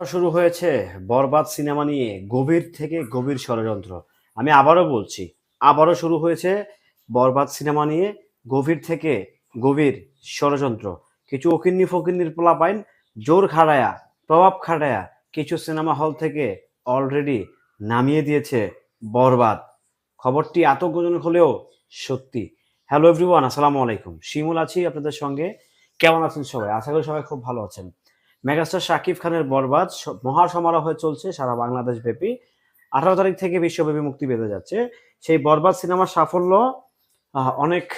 শুরু হয়েছে বরবাদ সিনেমা নিয়ে গভীর থেকে গভীর ষড়যন্ত্র। আমি আবারও বলছি, আবারও শুরু হয়েছে বরবাদ সিনেমা নিয়ে গভীর থেকে গভীর ষড়যন্ত্র। কিছু অকিন্নি ফকিন্নির পোলাপাইন জোর খাড়ায়া, প্রভাব খাড়ায়া কিছু সিনেমা হল থেকে অলরেডি নামিয়ে দিয়েছে বরবাদ। খবরটি আতঙ্কজনক হলেও সত্যি। হ্যালো এভরিওয়ান, আসসালামু আলাইকুম। শিমুল আছি আপনাদের সঙ্গে। কেমন আছেন সবাই? আশা করি সবাই খুব ভালো আছেন। মেগাস্টার শাকিব খানের বরবাদ স- মহা সমারোহে চলছে সারা বাংলাদেশ ব্যাপী। আঠারো তারিখ থেকে বিশ্বব্যাপী মুক্তি পেতে যাচ্ছে। সেই বরবাদ সিনেমার সাফল্য অনেক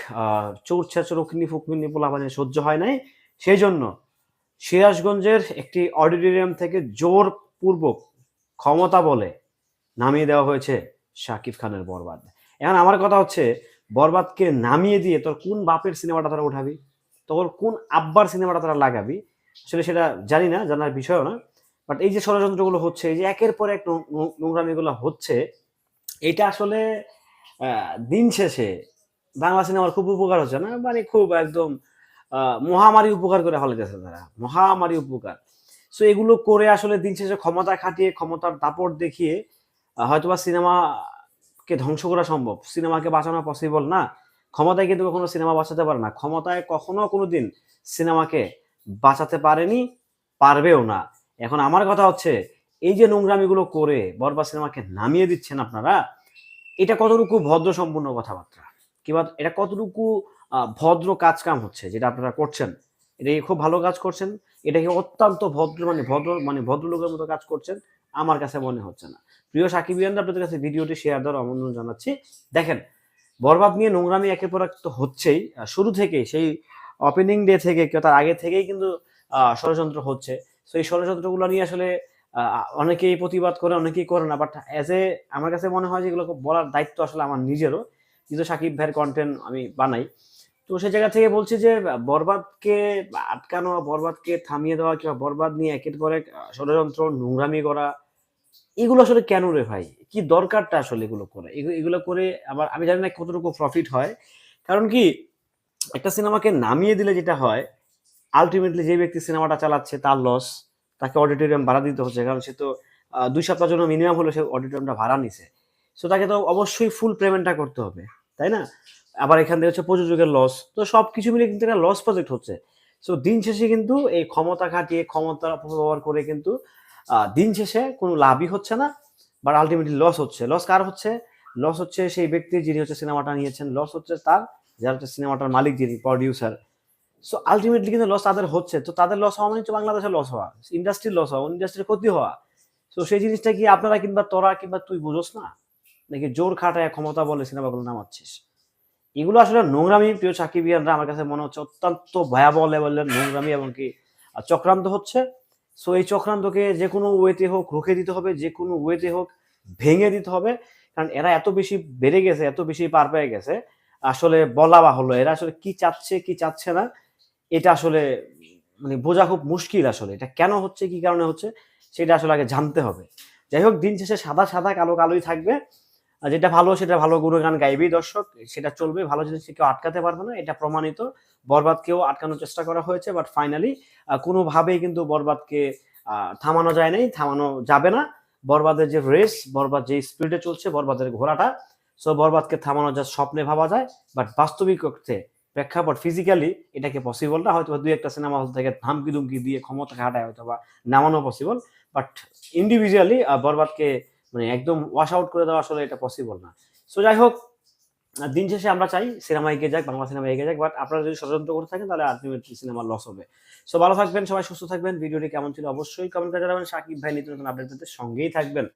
চোর উকনি ফুকনি পোলাপানে সহ্য হয় নাই। সেই জন্য সিরাজগঞ্জের একটি অডিটোরিয়াম থেকে জোরপূর্বক ক্ষমতা বলে নামিয়ে দেওয়া হয়েছে শাকিব খানের বরবাদ। এখন আমার কথা হচ্ছে, বরবাদকে নামিয়ে দিয়ে তোর কোন বাপের সিনেমাটা তারা উঠাবি? তোর কোন আব্বার সিনেমাটা তারা লাগাবি? আসলে সেটা জানি না, জানার বিষয়ও না। বাট এই যে ষড়যন্ত্রগুলো হচ্ছে, এই যে একের পর এক নোংরামিগুলো হচ্ছে, এটা আসলে দিন শেষে বাংলা সিনেমার খুব উপকার হচ্ছে না? মানে খুব একদম মহামারী উপকার করে ফেলেছে তারা। মহামারী উপকার। সো এগুলো করে আসলে দিন শেষে ক্ষমতা খাটিয়ে, ক্ষমতার দাপট দেখিয়ে হয়তোবা সিনেমাকে ধ্বংস করা সম্ভব। সিনেমাকে বাঁচানো পসিবল না। ক্ষমতায় কিন্তু কখনো সিনেমা বাঁচাতে পারে না। ক্ষমতায় কখনো কোনো দিন সিনেমাকে বাঁচাতে পারেনি, পারবেও না। এখন আমার কথা হচ্ছে, এই যে নোংরামিগুলো করে বরবাদ সিনেমাকে নামিয়ে দিচ্ছেন আপনারা, এটা কতটুকু ভদ্র সম্পূর্ণ কথাবার্তা কিংবা এটা কতটুকু ভদ্র কাজ কাম হচ্ছে যেটা আপনারা করছেন? এটা খুব ভালো কাজ করছেন? এটা কি অত্যন্ত ভদ্র মানে ভদ্র মানে ভদ্রলোকের মতো কাজ করছেন? আমার কাছে মনে হচ্ছে না। প্রিয় সাকিবিয়ানরা আপনাদের কাছে ভিডিওটি শেয়ার দেওয়ার আমন্ত্রণ জানাচ্ছি। দেখেন, বরবাদ নিয়ে নোংরামি একের পর এক তো হচ্ছেই। শুরু থেকেই সেই ওপেনিং ডে থেকে কেউ তার আগে থেকেই কিন্তু ষড়যন্ত্র হচ্ছে। তো এই ষড়যন্ত্রগুলো নিয়ে আসলে অনেকেই প্রতিবাদ করে, অনেকেই করে না। বাট অ্যাজ এ আমার কাছে মনে হয় যে এগুলো বলার দায়িত্ব আসলে আমার নিজেরও। যেহেতু সাকিব ভাইয়ের কন্টেন্ট আমি বানাই। তো সেই জায়গা থেকে বলছি যে বরবাদকে আটকানো, বরবাদকে থামিয়ে দেওয়া কিংবা বরবাদ নিয়ে একের পর এক ষড়যন্ত্র, নোংরামি করা, এগুলো আসলে কেন রে ভাই? কি দরকারটা আসলে এগুলো করে? এগু- এগুলো করে আবার, আমি জানি না কতটুকু প্রফিট হয়। কারণ কি একটা সিনেমাকে নামিয়ে দিলে যেটা হয় আলটিমেটলি যে ব্যক্তি সিনেমাটা চালাচ্ছে তার লস তাকে অডিটোরিয়াম ভাড়া দিতে হচ্ছে। কারণ সে তো দুই সপ্তাহের জন্য মিনিমাম হলো সে অডিটোরিয়ামটা ভাড়া নিছে। সো তাকে তো অবশ্যই ফুল পেমেন্টটা করতে হবে, তাই না? আবার এখান থেকে হচ্ছে প্রযোজকের লস তো সব কিছু মিলে কিন্তু একটা লস প্রজেক্ট হচ্ছে। সো দিন শেষে কিন্তু এই ক্ষমতা খাটিয়ে, ক্ষমতা অপব্যবহার করে কিন্তু দিন শেষে কোনো লাভই হচ্ছে না বাট আলটিমেটলি লস হচ্ছে। লস কার হচ্ছে? লস হচ্ছে সেই ব্যক্তি যিনি হচ্ছে সিনেমাটা নিয়েছেন। লস হচ্ছে তার যার সিনেমাটার মালিক, যিনি প্রডিউসার সো আলটিমেটলি কিন্তু লস তাদের হচ্ছে। তো তাদের লস হওয়া মানে হচ্ছে বাংলাদেশের লস হওয়া ইন্ডাস্ট্রির লস হওয়া ইন্ডাস্ট্রির ক্ষতি হওয়া। সো সেই জিনিসটা কি আপনারা কিংবা তোরা কিংবা তুই বুঝোস না? নাকি জোর খাটায় ক্ষমতা বলে সিনেমাগুলো নামাচ্ছিস? এগুলো আসলে নোংরামি, প্রিয় সাকিবিয়ানরা আমার কাছে মনে হচ্ছে অত্যন্ত ভয়াবহ লেভেলের নোংরামি এবং কি চক্রান্ত হচ্ছে। সো এই চক্রান্তকে যে কোনো ওয়েতে হোক, রুখে দিতে হবে, যে কোনো ওয়েতে হোক, ভেঙে দিতে হবে। কারণ এরা এত বেশি বেড়ে গেছে, এত বেশি পার পেয়ে গেছে আসলে বলা হলো এরা আসলে কি চাচ্ছে কি চাচ্ছে না, এটা আসলে মানে বোঝা খুব মুশকিল আসলে। এটা কেন হচ্ছে, কি কারণে হচ্ছে, সেটা আসলে আগে জানতে হবে। যাই হোক, দিন শেষে সাদা সাদা কালো কালোই থাকবে। যেটা ভালো, সেটা ভালো গুণগান গাইবেই দর্শক। সেটা চলবে, ভালো জিনিস কেউ আটকাতে পারবে না, এটা প্রমাণিত। বরবাদকেও আটকানোর চেষ্টা করা হয়েছে বাট ফাইনালি কোনোভাবেই কিন্তু বরবাদকে থামানো যায় নাই, থামানো যাবে না। বরবাদের যে রেস বরবাদ যে স্পিডে চলছে, বরবাদের ঘোড়াটা সো বরবাদকে থামানো যা স্বপ্নে ভাবা যায় বাট বাস্তবিক অর্থে প্রেক্ষাপট ফিজিক্যালি এটাকে পসিবল না হয়তো দুই একটা সিনেমা হল থেকে ধামকি ধুমকি দিয়ে ক্ষমতা খাটায় হয়তো বা নামানো পসিবল বাট ইন্ডিভিজুয়ালি বরবাদকে মানে একদম ওয়াশ আউট করে দেওয়া আসলে এটা পসিবল না। সো যাই হোক দিন শেষে আমরা চাই সিনেমা এগিয়ে যাক, বাংলা সিনেমা এগিয়ে যাক বাট আপনারা যদি ষড়যন্ত্র করে থাকেন, তাহলে আলটিমেটলি সিনেমার লস হবে। সো ভালো থাকবেন, সবাই সুস্থ থাকবেন, ভিডিওটি কেমন ছিল অবশ্যই কমেন্ট করে জানাবেন। সাকিব ভাই নিত্য নতুন আপডেট পেতে সঙ্গেই থাকবেন।